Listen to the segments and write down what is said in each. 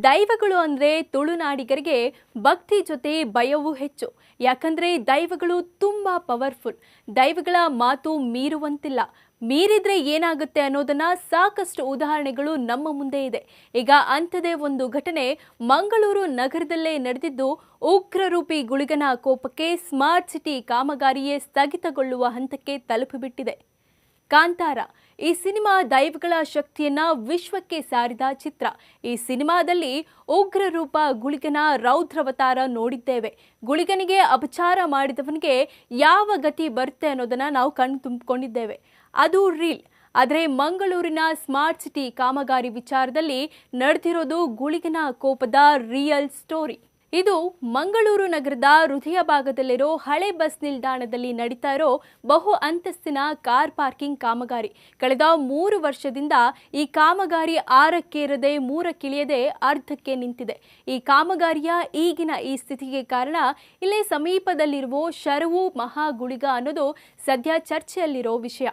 ದೈವಗಳು ಅಂದ್ರೆ ತುಳುನಾಡಿಗರಿಗೆ ಭಕ್ತಿ ಜೊತೆ ಭಯವೂ ಹೆಚ್ಚು. ಯಾಕಂದ್ರೆ ದೈವಗಳು ತುಂಬಾ ಪವರ್ಫುಲ್. ದೈವಗಳ ಮಾತು ಮೀರುವಂತಿಲ್ಲ. ಮೀರಿದ್ರೆ ಏನಾಗುತ್ತೆ ಅನ್ನೋದನ್ನ ಸಾಕಷ್ಟು ಉದಾಹರಣೆಗಳು ನಮ್ಮ ಮುಂದೆ ಇದೆ. ಈಗ ಅಂಥದೇ ಒಂದು ಘಟನೆ ಮಂಗಳೂರು ನಗರದಲ್ಲೇ ನಡೆದಿದ್ದು ಉಗ್ರರೂಪಿ ಗುಳಿಗನ ಕೋಪಕ್ಕೆ ಸ್ಮಾರ್ಟ್ ಸಿಟಿ ಕಾಮಗಾರಿಯೇ ಸ್ಥಗಿತಗೊಳ್ಳುವ ಹಂತಕ್ಕೆ ತಲುಪಿಬಿಟ್ಟಿದೆ. ಕಾಂತಾರ. ಈ ಸಿನಿಮಾ ದೈವಗಳ ಶಕ್ತಿಯನ್ನ ವಿಶ್ವಕ್ಕೆ ಸಾರಿದ ಚಿತ್ರ. ಈ ಸಿನಿಮಾದಲ್ಲಿ ಉಗ್ರ ರೂಪ ಗುಳಿಗನ ರೌದ್ರವತಾರ ನೋಡಿದ್ದೇವೆ. ಗುಳಿಗನಿಗೆ ಅಪಚಾರ ಮಾಡಿದವನಿಗೆ ಯಾವ ಗತಿ ಬರುತ್ತೆ ಅನ್ನೋದನ್ನ ನಾವು ಕಣ್ಣು ತುಂಬಿಕೊಂಡಿದ್ದೇವೆ. ಅದು ರೀಲ್ ಆದರೆ ಮಂಗಳೂರಿನ ಸ್ಮಾರ್ಟ್ ಸಿಟಿ ಕಾಮಗಾರಿ ವಿಚಾರದಲ್ಲಿ ನಡೆದಿರೋದು ಗುಳಿಗನ ಕೋಪದ ರಿಯಲ್ ಸ್ಟೋರಿ ಇದು ಮಂಗಳೂರು ನಗರದ ಹೃದಯ ಭಾಗದಲ್ಲಿರೋ ಹಳೆ ಬಸ್ ನಿಲ್ದಾಣದಲ್ಲಿ ನಡೀತಾ ಇರೋ ಬಹು ಅಂತಸ್ತಿನ ಕಾರ್ ಪಾರ್ಕಿಂಗ್ ಕಾಮಗಾರಿ. ಕಳೆದ ಮೂರು ವರ್ಷದಿಂದ ಈ ಕಾಮಗಾರಿ ಆರಕ್ಕೇರದೆ ಮೂರಕ್ಕಿಳಿಯದೆ ಅರ್ಧಕ್ಕೆ ನಿಂತಿದೆ. ಈ ಕಾಮಗಾರಿಯ ಈಗಿನ ಈ ಸ್ಥಿತಿಗೆ ಕಾರಣ ಇಲ್ಲೇ ಸಮೀಪದಲ್ಲಿರುವ ಶರವು ಮಹಾಗುಳಿಗ ಅನ್ನೋದು ಸದ್ಯ ಚರ್ಚೆಯಲ್ಲಿರೋ ವಿಷಯ.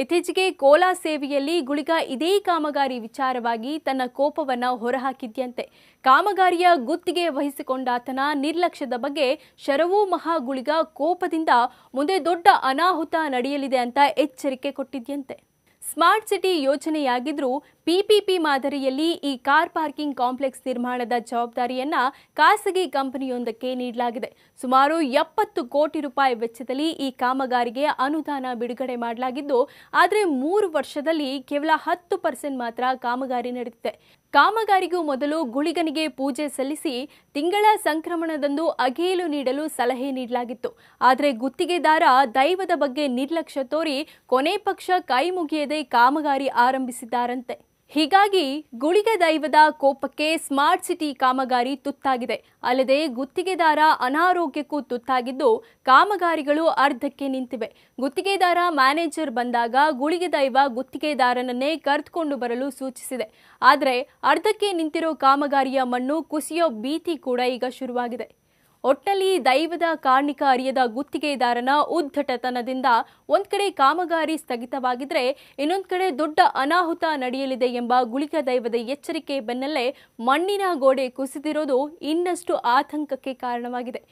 ಇತ್ತೀಚೆಗೆ ಕೋಲಾ ಸೇವೆಯಲ್ಲಿ ಗುಳಿಗ ಇದೇ ಕಾಮಗಾರಿ ವಿಚಾರವಾಗಿ ತನ್ನ ಕೋಪವನ್ನು ಹೊರಹಾಕಿದ್ಯಂತೆ. ಕಾಮಗಾರಿಯ ಗುತ್ತಿಗೆ ವಹಿಸಿಕೊಂಡಾತನ ನಿರ್ಲಕ್ಷ್ಯದ ಬಗ್ಗೆ ಶರವೋ ಮಹಾ ಗುಳಿಗ ಕೋಪದಿಂದ ಮುಂದೆ ದೊಡ್ಡ ಅನಾಹುತ ನಡೆಯಲಿದೆ ಅಂತ ಎಚ್ಚರಿಕೆ ಕೊಟ್ಟಿದ್ಯಂತೆ. ಸ್ಮಾರ್ಟ್ ಸಿಟಿ ಯೋಜನೆಯಾಗಿದ್ರೂ ಪಿಪಿಪಿ ಮಾದರಿಯಲ್ಲಿ ಈ ಕಾರ್ ಪಾರ್ಕಿಂಗ್ ಕಾಂಪ್ಲೆಕ್ಸ್ ನಿರ್ಮಾಣದ ಜವಾಬ್ದಾರಿಯನ್ನ ಖಾಸಗಿ ಕಂಪನಿಯೊಂದಕ್ಕೆ ನೀಡಲಾಗಿದೆ. ಸುಮಾರು ಎಪ್ಪತ್ತು ಕೋಟಿ ರೂಪಾಯಿ ವೆಚ್ಚದಲ್ಲಿ ಈ ಕಾಮಗಾರಿಗೆ ಅನುದಾನ ಬಿಡುಗಡೆ ಮಾಡಲಾಗಿದ್ದು, ಆದರೆ ಮೂರು ವರ್ಷದಲ್ಲಿ ಕೇವಲ ಹತ್ತು ಪರ್ಸೆಂಟ್ ಮಾತ್ರ ಕಾಮಗಾರಿ ನಡೆದಿದೆ. ಕಾಮಗಾರಿಗೂ ಮೊದಲು ಗುಳಿಗನಿಗೆ ಪೂಜೆ ಸಲ್ಲಿಸಿ ತಿಂಗಳ ಸಂಕ್ರಮಣದಂದು ಅಗೇಲು ನೀಡಲು ಸಲಹೆ ನೀಡಲಾಗಿತ್ತು. ಆದರೆ ಗುತ್ತಿಗೆದಾರ ದೈವದ ಬಗ್ಗೆ ನಿರ್ಲಕ್ಷ್ಯ ತೋರಿ ಕೊನೆ ಪಕ್ಷ ಕೈ ಮುಗಿಯದೆ ಕಾಮಗಾರಿ ಆರಂಭಿಸಿದ್ದಾರಂತೆ. ಹೀಗಾಗಿ ಗುಳಿಗೆ ದೈವದ ಕೋಪಕ್ಕೆ ಸ್ಮಾರ್ಟ್ ಸಿಟಿ ಕಾಮಗಾರಿ ತುತ್ತಾಗಿದೆ. ಅಲ್ಲದೆ ಗುತ್ತಿಗೆದಾರ ಅನಾರೋಗ್ಯಕ್ಕೂ ತುತ್ತಾಗಿದ್ದು ಕಾಮಗಾರಿಗಳು ಅರ್ಧಕ್ಕೆ ನಿಂತಿವೆ. ಗುತ್ತಿಗೆದಾರ ಮ್ಯಾನೇಜರ್ ಬಂದಾಗ ಗುಳಿಗೆ ದೈವ ಗುತ್ತಿಗೆದಾರನನ್ನೇ ಕರೆದುಕೊಂಡು ಬರಲು ಸೂಚಿಸಿದೆ. ಆದರೆ ಅರ್ಧಕ್ಕೆ ನಿಂತಿರೋ ಕಾಮಗಾರಿಯ ಮಣ್ಣು ಕುಸಿಯೋ ಭೀತಿ ಕೂಡ ಈಗ ಶುರುವಾಗಿದೆ. ಒಟ್ಟಲ್ಲಿ ದೈವದ ಕಾರ್ಣಿಕ ಅರಿಯದ ಗುತ್ತಿಗೆದಾರನ ಉದ್ದಟತನದಿಂದ ಒಂದ್ ಕಡೆ ಕಾಮಗಾರಿ ಸ್ಥಗಿತವಾಗಿದ್ರೆ ಇನ್ನೊಂದ್ ಕಡೆ ದೊಡ್ಡ ಅನಾಹುತ ನಡೆಯಲಿದೆ ಎಂಬ ಗುಳಿಕ ದೈವದ ಎಚ್ಚರಿಕೆ ಬೆನ್ನಲ್ಲೇ ಮಣ್ಣಿನ ಗೋಡೆ ಕುಸಿದಿರೋದು ಇನ್ನಷ್ಟು ಆತಂಕಕ್ಕೆ ಕಾರಣವಾಗಿದೆ.